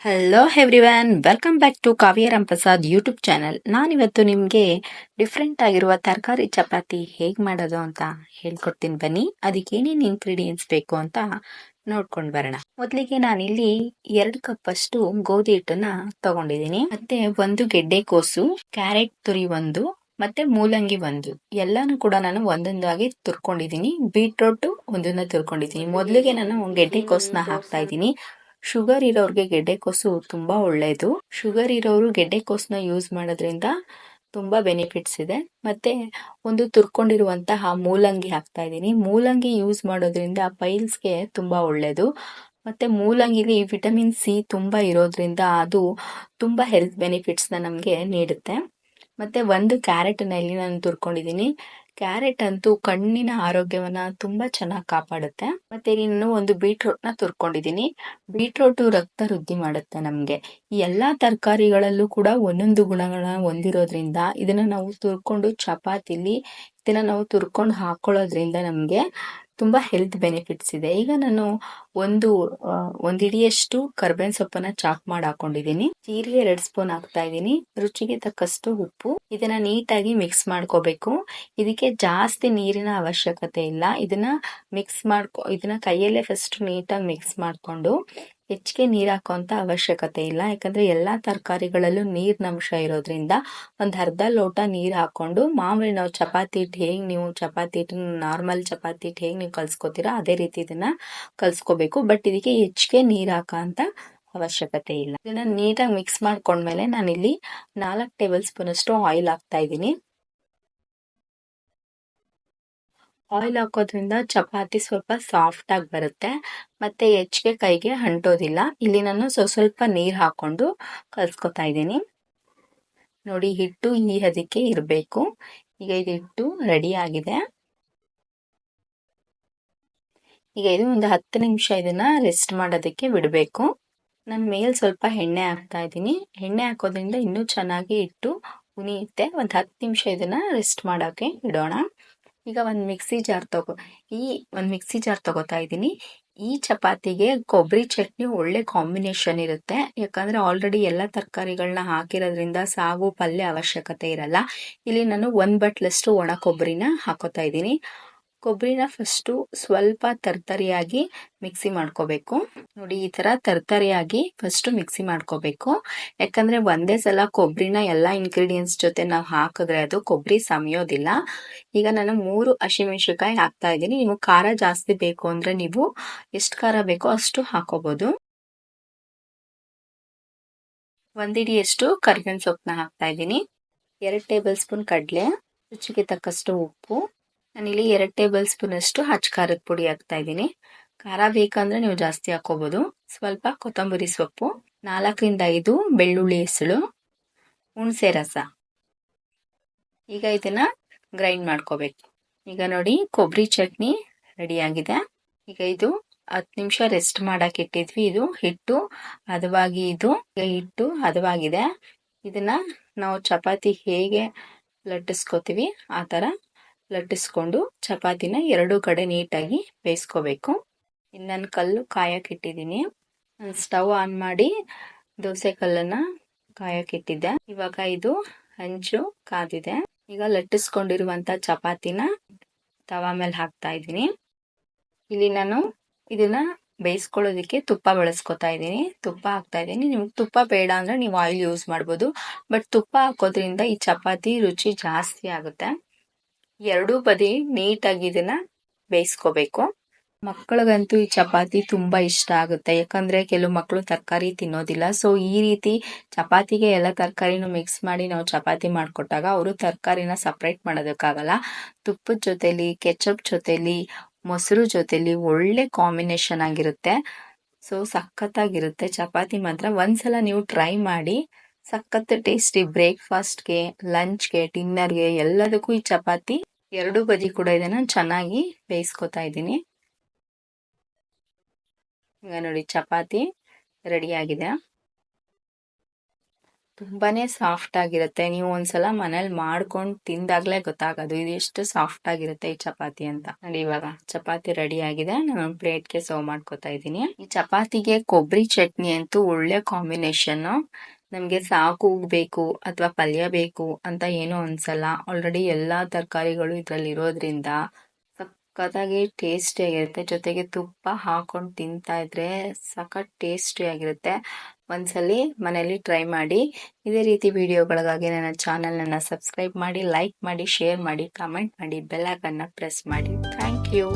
Hello everyone welcome back to Kavyaram Prasad YouTube channel ನಾನಿವತ್ತು ನಿಮಗೆ different ಆಗಿರುವ ತರಕಾರಿ ಚಪಾತಿ ಹೇಗೆ ಮಾಡೋದು ಅಂತ ಹೇಳ್ಕೊಡ್ತೀನಿ ಬನ್ನಿ. ಅದಕ್ಕೆ ಏನೇನು ಇಂಗ್ರೀಡಿಯೆಂಟ್ಸ್ ಬೇಕು ಅಂತ ನೋಡ್ಕೊಂಡು ಬರೋಣ. ಮೊದಲಿಗೆ ನಾನಿಲ್ಲಿ ಎರಡು ಕಪ್ ಅಷ್ಟು ಗೋಧಿ ಹಿಟ್ಟನ್ನ ತಗೊಂಡಿದ್ದೀನಿ. ಮತ್ತೆ ಒಂದು ಗೆಡ್ಡೆ ಕೋಸು ಕ್ಯಾರೆಟ್ ತುರಿ ಒಂದು, ಮತ್ತೆ ಮೂಲಂಗಿ ಒಂದು. ಎಲ್ಲಾನು ಕೂಡ ನಾನು ಒಂದೊಂದಾಗಿ ತುರ್ಕೊಂಡಿದ್ದೀನಿ. ಬೀಟ್ರೋಟ್ ಒಂದನ್ನ ತುರ್ಕೊಂಡಿದ್ದೀನಿ. ಮೊದಲಿಗೆ ನಾನು ಗೆಡ್ಡೆ ಕೋಸನ್ನ ಹಾಕ್ತಾ ಇದ್ದೀನಿ. ಶುಗರ್ ಇರೋರಿಗೆ ಗೆಡ್ಡೆಕೋಸು ತುಂಬಾ ಒಳ್ಳೆಯದು ಶುಗರ್ ಇರೋರು ಗೆಡ್ಡೆಕೋಸನ್ನ ಯೂಸ್ ಮಾಡೋದ್ರಿಂದ ತುಂಬಾ ಬೆನಿಫಿಟ್ಸ್ ಇದೆ. ಮತ್ತೆ ಒಂದು ತುರ್ಕೊಂಡಿರುವಂತಹ ಮೂಲಂಗಿ ಹಾಕ್ತಾ ಇದ್ದೀನಿ. ಮೂಲಂಗಿ ಯೂಸ್ ಮಾಡೋದ್ರಿಂದ ಪೈಲ್ಸ್ಗೆ ತುಂಬಾ ಒಳ್ಳೆಯದು ಮತ್ತೆ ಮೂಲಂಗಿಲಿ ವಿಟಮಿನ್ ಸಿ ತುಂಬಾ ಇರೋದ್ರಿಂದ ಅದು ತುಂಬಾ ಹೆಲ್ತ್ ಬೆನಿಫಿಟ್ಸ್ನ ನಮಗೆ ನೀಡುತ್ತೆ. ಮತ್ತೆ ಒಂದು ಕ್ಯಾರೆಟ್ನಲ್ಲಿ ನಾನು ತುರ್ಕೊಂಡಿದ್ದೀನಿ. ಕ್ಯಾರೆಟ್ ಅಂತೂ ಕಣ್ಣಿನ ಆರೋಗ್ಯವನ್ನ ತುಂಬಾ ಚೆನ್ನಾಗಿ ಕಾಪಾಡುತ್ತೆ. ಮತ್ತೆ ಇನ್ನು ಒಂದು ಬೀಟ್ರೂಟ್ನ ತುರ್ಕೊಂಡಿದ್ದೀನಿ ಬೀಟ್ರೂಟ್ ರಕ್ತ ವೃದ್ಧಿ ಮಾಡುತ್ತೆ ನಮ್ಗೆ. ಈ ಎಲ್ಲಾ ತರಕಾರಿಗಳಲ್ಲೂ ಕೂಡ ಒಂದೊಂದು ಗುಣಗಳನ್ನ ಹೊಂದಿರೋದ್ರಿಂದ ಇದನ್ನ ನಾವು ತುರ್ಕೊಂಡು ಚಪಾತಿಲಿ ಇದನ್ನ ನಾವು ತುರ್ಕೊಂಡು ಹಾಕೊಳ್ಳೋದ್ರಿಂದ ನಮ್ಗೆ ತುಂಬಾ ಹೆಲ್ತ್ ಬೆನಿಫಿಟ್ಸ್ ಇದೆ. ಈಗ ನಾನು ಒಂದು ಒಂದಿಡಿಯಷ್ಟು ಕರ್ಬೇವಿನ ಸೊಪ್ಪನ್ನ ಚಾಕ್ ಮಾಡಿ ಹಾಕೊಂಡಿದೀನಿ ಜೀರಿಗೆ ಎರಡ್ ಸ್ಪೂನ್ ಹಾಕ್ತಾ ಇದ್ದೀನಿ. ರುಚಿಗೆ ತಕ್ಕಷ್ಟು ಉಪ್ಪು. ಇದನ್ನ ನೀಟಾಗಿ ಮಿಕ್ಸ್ ಮಾಡ್ಕೋಬೇಕು. ಇದಕ್ಕೆ ಜಾಸ್ತಿ ನೀರಿನ ಅವಶ್ಯಕತೆ ಇಲ್ಲ. ಇದನ್ನ ಮಿಕ್ಸ್ ಮಾಡ್ಕೊ, ಇದನ್ನ ಕೈಯಲ್ಲೇ ಫಸ್ಟ್ ನೀಟಾಗಿ ಮಿಕ್ಸ್ ಮಾಡ್ಕೊಂಡು ಹೆಚ್ಚಿಗೆ ನೀರು ಹಾಕುವಂತ ಅವಶ್ಯಕತೆ ಇಲ್ಲ. ಯಾಕಂದ್ರೆ ಎಲ್ಲ ತರಕಾರಿಗಳಲ್ಲೂ ನೀರಿನ ಅಂಶ ಇರೋದ್ರಿಂದ ಒಂದು ಅರ್ಧ ಲೋಟ ನೀರು ಹಾಕೊಂಡು ಮಾಮೂಲಿ ನಾವು ಚಪಾತಿ ಹಿಟ್ಟು ಹೇಗೆ ನೀವು ಚಪಾತಿ ಹಿಟ್ಟು ನಾರ್ಮಲ್ ಚಪಾತಿ ಹಿಟ್ಟು ಹೇಗೆ ನೀವು ಕಲ್ಸ್ಕೊತೀರಾ ಅದೇ ರೀತಿ ಇದನ್ನ ಕಲ್ಸ್ಕೋಬೇಕು. ಬಟ್ ಇದಕ್ಕೆ ಹೆಚ್ಚಿಗೆ ನೀರು ಹಾಕೋಂಥ ಅವಶ್ಯಕತೆ ಇಲ್ಲ. ಇದನ್ನ ನೀಟಾಗಿ ಮಿಕ್ಸ್ ಮಾಡ್ಕೊಂಡ್ಮೇಲೆ ನಾನಿಲ್ಲಿ ನಾಲ್ಕು ಟೇಬಲ್ ಸ್ಪೂನಷ್ಟು ಆಯಿಲ್ ಹಾಕ್ತಾ ಇದ್ದೀನಿ. ಆಯಿಲ್ ಹಾಕೋದ್ರಿಂದ ಚಪಾತಿ ಸ್ವಲ್ಪ ಸಾಫ್ಟ್ ಆಗಿ ಬರುತ್ತೆ. ಮತ್ತೆ ಹೆಚ್ಚಿಗೆ ಕೈಗೆ ಅಂಟೋದಿಲ್ಲ. ಇಲ್ಲಿ ನಾನು ಸ್ವಲ್ಪ ಸ್ವಲ್ಪ ನೀರ್ ಹಾಕೊಂಡು ಕಲ್ಸ್ಕೊತಾ ಇದ್ದೀನಿ. ನೋಡಿ, ಹಿಟ್ಟು ಈ ಅದಕ್ಕೆ ಇರಬೇಕು. ಈಗ ಇದು ಹಿಟ್ಟು ರೆಡಿ ಆಗಿದೆ. ಈಗ ಇದು ಒಂದು ಹತ್ತು ನಿಮಿಷ ಇದನ್ನ ರೆಸ್ಟ್ ಮಾಡೋದಕ್ಕೆ ಬಿಡಬೇಕು. ನಾನು ಮೇಲೆ ಸ್ವಲ್ಪ ಎಣ್ಣೆ ಹಾಕ್ತಾ ಇದ್ದೀನಿ. ಎಣ್ಣೆ ಹಾಕೋದ್ರಿಂದ ಇನ್ನೂ ಚೆನ್ನಾಗಿ ಇಟ್ಟು ಉನಿಯುತ್ತೆ ಒಂದು ಹತ್ತು ನಿಮಿಷ ಇದನ್ನ ರೆಸ್ಟ್ ಮಾಡೋಕೆ ಇಡೋಣ. ಈಗ ಒಂದು ಮಿಕ್ಸಿ ಜಾರ್ ತಗೋ, ಈ ಒಂದು ಮಿಕ್ಸಿ ಜಾರ್ ತಗೋತಾ ಇದ್ದೀನಿ. ಈ ಚಪಾತಿಗೆ ಕೊಬ್ಬರಿ ಚಟ್ನಿ ಒಳ್ಳೆ ಕಾಂಬಿನೇಷನ್ ಇರುತ್ತೆ. ಯಾಕಂದ್ರೆ ಆಲ್ರೆಡಿ ಎಲ್ಲ ತರಕಾರಿಗಳನ್ನ ಹಾಕಿರೋದ್ರಿಂದ ಸಾಗು ಪಲ್ಯ ಅವಶ್ಯಕತೆ ಇರಲ್ಲ. ಇಲ್ಲಿ ನಾನು ಒಂದು ಬಟ್ಲಷ್ಟು ಒಣ ಕೊಬ್ಬರಿನ ಹಾಕೋತಾ ಇದ್ದೀನಿ. ಕೊಬ್ಬರಿನ ಫಸ್ಟು ಸ್ವಲ್ಪ ತರ್ತರಿಯಾಗಿ ಮಿಕ್ಸಿ ಮಾಡ್ಕೋಬೇಕು. ನೋಡಿ, ಈ ಥರ ತರ್ತರಿಯಾಗಿ ಫಸ್ಟು ಮಿಕ್ಸಿ ಮಾಡ್ಕೋಬೇಕು. ಯಾಕಂದರೆ ಒಂದೇ ಸಲ ಕೊಬ್ಬರಿನ ಎಲ್ಲ ಇನ್ಗ್ರೀಡಿಯೆಂಟ್ಸ್ ಜೊತೆ ನಾವು ಹಾಕಿದ್ರೆ ಅದು ಕೊಬ್ಬರಿ ಸಮಯೋದಿಲ್ಲ. ಈಗ ನಾನು ಮೂರು ಹಸಿಮೆಣ್ಸಿನ್ಕಾಯಿ ಹಾಕ್ತಾ ಇದ್ದೀನಿ. ನೀವು ಖಾರ ಜಾಸ್ತಿ ಬೇಕು ಅಂದರೆ ನೀವು ಎಷ್ಟು ಖಾರ ಬೇಕೋ ಅಷ್ಟು ಹಾಕೋಬೋದು. ಒಂದಿಡಿಯಷ್ಟು ಕರಿಬೇವಿನ ಸೊಪ್ಪನ್ನ ಹಾಕ್ತಾ ಇದ್ದೀನಿ. ಎರಡು ಟೇಬಲ್ ಸ್ಪೂನ್ ಕಡಲೆ, ರುಚಿಗೆ ತಕ್ಕಷ್ಟು ಉಪ್ಪು. ನಾನಿಲ್ಲಿ ಎರಡು ಟೇಬಲ್ ಸ್ಪೂನ್ ಅಷ್ಟು ಖಾರದ ಪುಡಿ ಹಾಕ್ತಾ ಇದ್ದೀನಿ. ಖಾರ ಬೇಕಂದ್ರೆ ನೀವು ಜಾಸ್ತಿ ಹಾಕೋಬಹುದು ಸ್ವಲ್ಪ ಕೊತ್ತಂಬರಿ ಸೊಪ್ಪು, ನಾಲ್ಕರಿಂದ ಐದು ಬೆಳ್ಳುಳ್ಳಿ ಹೆಸಳು, ಹುಣಸೆ ರಸ. ಈಗ ಇದನ್ನ ಗ್ರೈಂಡ್ ಮಾಡ್ಕೋಬೇಕು. ಈಗ ನೋಡಿ ಕೊಬ್ಬರಿ ಚಟ್ನಿ ರೆಡಿ ಆಗಿದೆ. ಈಗ ಇದು ಹತ್ತು ನಿಮಿಷ ರೆಸ್ಟ್ ಮಾಡಕ್ಕೆ ಇಟ್ಟಿದ್ವಿ. ಇದು ಹಿಟ್ಟು ಹದವಾಗಿ ಇದು ಹಿಟ್ಟು ಹದವಾಗಿದೆ. ಇದನ್ನ ನಾವು ಚಪಾತಿ ಹೇಗೆ ಲಟ್ಟಿಸ್ಕೋತೀವಿ ಆ ತರ ಲಟ್ಟಿಸ್ಕೊಂಡು ಚಪಾತಿನ ಎರಡು ಕಡೆ ನೀಟಾಗಿ ಬೇಯಿಸ್ಕೋಬೇಕು. ಇನ್ನು ನಾನು ಕಲ್ಲು ಕಾಯಕ್ಕಿಟ್ಟಿದ್ದೀನಿ. ಸ್ಟವ್ ಆನ್ ಮಾಡಿ ದೋಸೆ ಕಲ್ಲನ್ನ ಕಾಯಕ್ಕಿಟ್ಟಿದ್ದೆ. ಇವಾಗ ಇದು ಹಂಚು ಕಾದಿದೆ. ಈಗ ಲಟ್ಟಿಸ್ಕೊಂಡಿರುವಂಥ ಚಪಾತಿನ ತವಾ ಮೇಲೆ ಹಾಕ್ತಾ ಇದ್ದೀನಿ. ಇಲ್ಲಿ ನಾನು ಇದನ್ನ ಬೇಯಿಸ್ಕೊಳ್ಳೋದಕ್ಕೆ ತುಪ್ಪ ಬಳಸ್ಕೊತಾ ಇದ್ದೀನಿ. ತುಪ್ಪ ಹಾಕ್ತಾ ಇದ್ದೀನಿ. ನಿಮ್ಗೆ ತುಪ್ಪ ಬೇಡ ಅಂದರೆ ನೀವು ಆಯಿಲ್ ಯೂಸ್ ಮಾಡ್ಬೋದು. ಬಟ್ ತುಪ್ಪ ಹಾಕೋದ್ರಿಂದ ಈ ಚಪಾತಿ ರುಚಿ ಜಾಸ್ತಿ ಆಗುತ್ತೆ. ಎರಡೂ ಬದಿ ನೀಟಾಗಿ ಇದನ್ನ ಬೇಯಿಸ್ಕೋಬೇಕು. ಮಕ್ಕಳಿಗಂತೂ ಈ ಚಪಾತಿ ತುಂಬಾ ಇಷ್ಟ ಆಗುತ್ತೆ. ಯಾಕಂದ್ರೆ ಕೆಲವು ಮಕ್ಕಳು ತರಕಾರಿ ತಿನ್ನೋದಿಲ್ಲ. ಸೊ ಈ ರೀತಿ ಚಪಾತಿಗೆ ಎಲ್ಲ ತರಕಾರಿನೂ ಮಿಕ್ಸ್ ಮಾಡಿ ನಾವು ಚಪಾತಿ ಮಾಡಿಕೊಟ್ಟಾಗ ಅವರು ತರಕಾರಿನ ಸಪ್ರೇಟ್ ಮಾಡೋದಕ್ಕಾಗಲ್ಲ. ತುಪ್ಪದ ಜೊತೆಲಿ ಕೆಚಪ್ ಜೊತೆಲಿ, ಮೊಸರು ಜೊತೆಲಿ ಒಳ್ಳೆ ಕಾಂಬಿನೇಷನ್ ಆಗಿರುತ್ತೆ. ಸೊ ಸಖತ್ತಾಗಿರುತ್ತೆ. ಚಪಾತಿ ಮಾತ್ರ ಒಂದ್ಸಲ ನೀವು ಟ್ರೈ ಮಾಡಿ ಸಖತ್ ಟೇಸ್ಟಿ ಬ್ರೇಕ್ಫಾಸ್ಟ್ಗೆ ಲಂಚ್ಗೆ ಡಿನ್ನರ್ಗೆ ಎಲ್ಲದಕ್ಕೂ ಈ ಚಪಾತಿ ಎರಡು ಬದಿ ಕೂಡ ಇದನ್ನ ಚೆನ್ನಾಗಿ ಬೇಯಿಸ್ಕೊತಾ ಇದ್ದೀನಿ. ಈಗ ನೋಡಿ ಚಪಾತಿ ರೆಡಿ ಆಗಿದೆ. ತುಂಬಾನೇ ಸಾಫ್ಟ್ ಆಗಿರುತ್ತೆ. ನೀವು ಒಂದ್ಸಲ ಮನೇಲಿ ಮಾಡ್ಕೊಂಡು ತಿಂದಾಗ್ಲೇ ಗೊತ್ತಾಗೋದು. ಇದು ಎಷ್ಟು ಸಾಫ್ಟ್ ಆಗಿರುತ್ತೆ ಈ ಚಪಾತಿ ಅಂತ. ನೋಡಿ ಇವಾಗ ಚಪಾತಿ ರೆಡಿ ಆಗಿದೆ. ನಾನು ಪ್ಲೇಟ್ಗೆ ಸರ್ವ್ ಮಾಡ್ಕೊತಾ ಇದ್ದೀನಿ. ಈ ಚಪಾತಿಗೆ ಕೊಬ್ಬರಿ ಚಟ್ನಿ ಅಂತೂ ಒಳ್ಳೆ ಕಾಂಬಿನೇಷನ್ ನಮ್ಗೆ ಸಾಕು ಬೇಕು ಅಥವಾ ಪಲ್ಯ ಬೇಕು ಅಂತ ಏನೂ ಅನ್ಸಲ್ಲ. ಆಲ್ರೆಡಿ ಎಲ್ಲಾ ತರಕಾರಿಗಳು ಇದರಲ್ಲಿ ಇರೋದ್ರಿಂದ ಸಖತ್ತಾಗಿ ಟೇಸ್ಟಿ ಆಗಿರುತ್ತೆ. ಜೊತೆಗೆ ತುಪ್ಪ ಹಾಕೊಂಡು ತಿಂತಾ ಇದ್ರೆ ಸಖತ್ ಟೇಸ್ಟಿ ಆಗಿರುತ್ತೆ. ಒಂದ್ಸಲಿ ಮನೇಲಿ ಟ್ರೈ ಮಾಡಿ. ಇದೇ ರೀತಿ ವಿಡಿಯೋಗಳಿಗಾಗಿ ನನ್ನ ಚಾನಲನ್ನು ಸಬ್ಸ್ಕ್ರೈಬ್ ಮಾಡಿ ಲೈಕ್ ಮಾಡಿ ಶೇರ್ ಮಾಡಿ ಕಮೆಂಟ್ ಮಾಡಿ ಬೆಲ್ ಐಕನ್ನ ಪ್ರೆಸ್ ಮಾಡಿ. Thank you